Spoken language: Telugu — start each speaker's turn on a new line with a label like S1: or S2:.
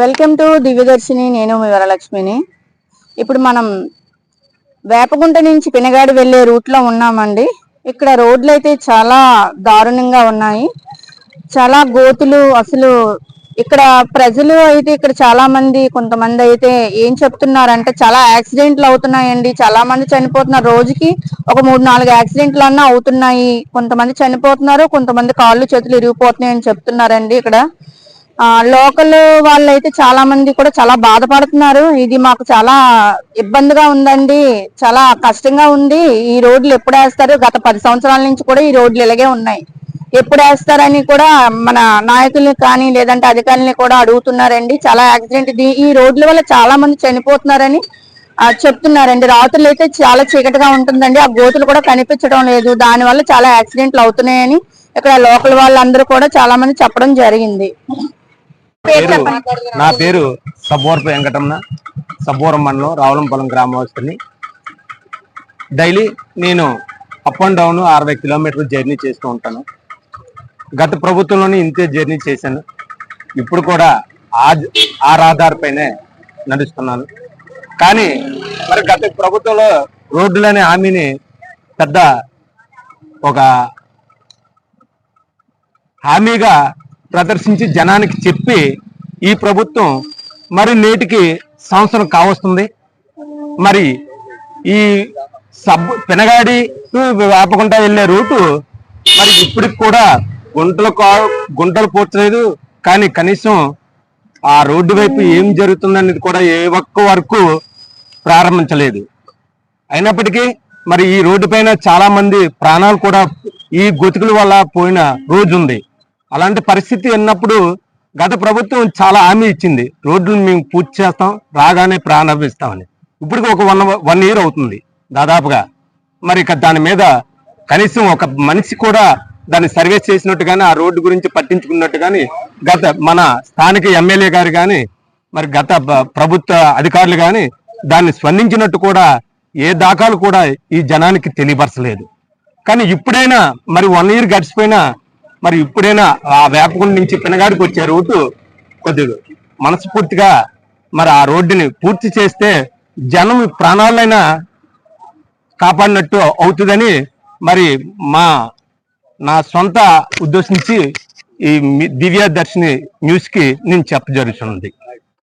S1: వెల్కమ్ టు దివ్యదర్శిని నేను మీ వరలక్ష్మిని. ఇప్పుడు మనం వేపగుంట నుంచి పినగాడి వెళ్ళే రూట్లో ఉన్నామండి. ఇక్కడ రోడ్లు అయితే చాలా దారుణంగా ఉన్నాయి. చాలా గోతులు అసలు ఇక్కడ ప్రజలు అయితే ఇక్కడ చాలా మంది కొంతమంది అయితే ఏం చెప్తున్నారంటే చాలా యాక్సిడెంట్లు అవుతున్నాయండి. చాలా మంది చనిపోతున్నారు. రోజుకి ఒక మూడు నాలుగు యాక్సిడెంట్లు అన్నా అవుతున్నాయి. కొంతమంది చనిపోతున్నారు కొంతమంది కాళ్ళు చేతులు ఇరిగిపోతున్నాయి అని చెప్తున్నారండి ఇక్కడ. లోకల్ వాళ్ళైతే చాలా మంది కూడా చాలా బాధపడుతున్నారు. ఇది మాకు చాలా ఇబ్బందిగా ఉందండి. చాలా కష్టంగా ఉంది. ఈ రోడ్లు ఎప్పుడు వేస్తారు? గత పది సంవత్సరాల నుంచి కూడా ఈ రోడ్లు ఇలాగే ఉన్నాయి. ఎప్పుడు వేస్తారని కూడా మన నాయకుల్ని కానీ లేదంటే అధికారుల్ని కూడా అడుగుతున్నారండి. చాలా యాక్సిడెంట్ ఇది. ఈ రోడ్ల వల్ల చాలా మంది చనిపోతున్నారని చెప్తున్నారండి. రాత్రులు అయితే చాలా చీకటిగా ఉంటుందండి. ఆ గోతులు కూడా కనిపించడం లేదు. దాని వల్ల చాలా యాక్సిడెంట్లు అవుతున్నాయని ఇక్కడ లోకల్ వాళ్ళందరూ కూడా చాలా మంది చెప్పడం జరిగింది. పేరు.
S2: నా పేరు సబ్బోరపు వెంకటమ్మ. సబ్బోరం మండలం రావులంపల్లం గ్రామస్తుని డైలీ నేను అప్ అండ్ డౌన్ అరవై కిలోమీటర్లు జర్నీ చేస్తూ ఉంటాను. గత ప్రభుత్వంలోనే ఇంతే జర్నీ చేశాను. ఇప్పుడు కూడా ఆ ఆ రహదారిపైనే నడుస్తున్నాను. కానీ మరి గత ప్రభుత్వంలో రోడ్లనే హామీని పెద్ద ఒక హామీగా ప్రదర్శించి జనానికి చెప్పి ఈ ప్రభుత్వం మరి నేటికి సంవత్సరం కావస్తుంది. మరి ఈ సబ్ పినగాడి టు వెళ్ళే రూటు మరి ఇప్పటికి కూడా గుంటలు కా- గుంటలు పోర్చలేదు. కానీ కనీసం ఆ రోడ్డు వైపు ఏం జరుగుతుందనేది కూడా ఏ ఒక్క వరకు ప్రారంభించలేదు. అయినప్పటికీ మరి ఈ రోడ్డు పైన చాలా మంది ప్రాణాలు కూడా ఈ గొతుకుల వల్ల పోయిన రోజు ఉంది అలాంటి పరిస్థితి ఉన్నప్పుడు గత ప్రభుత్వం చాలా హామీ ఇచ్చింది. రోడ్లు మేము పూర్తి చేస్తాం రాగానే ప్రారంభిస్తామని. ఇప్పటికి ఒక వన్ వన్ ఇయర్ అవుతుంది దాదాపుగా. మరి ఇక దాని మీద కనీసం ఒక మనిషి కూడా దాన్ని సర్వే చేసినట్టు కానీ ఆ రోడ్డు గురించి పట్టించుకున్నట్టు కానీ గత మన స్థానిక ఎమ్మెల్యే గారు కానీ మరి గత ప్రభుత్వ అధికారులు కానీ దాన్ని స్పందించినట్టు కూడా ఏ దాఖలు కూడా ఈ జనానికి తెలియపరచలేదు. కానీ ఇప్పుడైనా మరి వన్ ఇయర్ గడిచిపోయినా మరి ఇప్పుడైనా ఆ వేపకుండ నుంచి పినగాడికి వచ్చే రూటు కొద్దిగా మనస్ఫూర్తిగా మరి ఆ రోడ్డుని పూర్తి చేస్తే జనం ప్రాణాలైనా కాపాడినట్టు అవుతుందని మరి మా నా సొంత ఉద్దేశించి ఈ మీ- దివ్య దర్శిని న్యూస్కి నేను చెప్పజరుగుతున్నది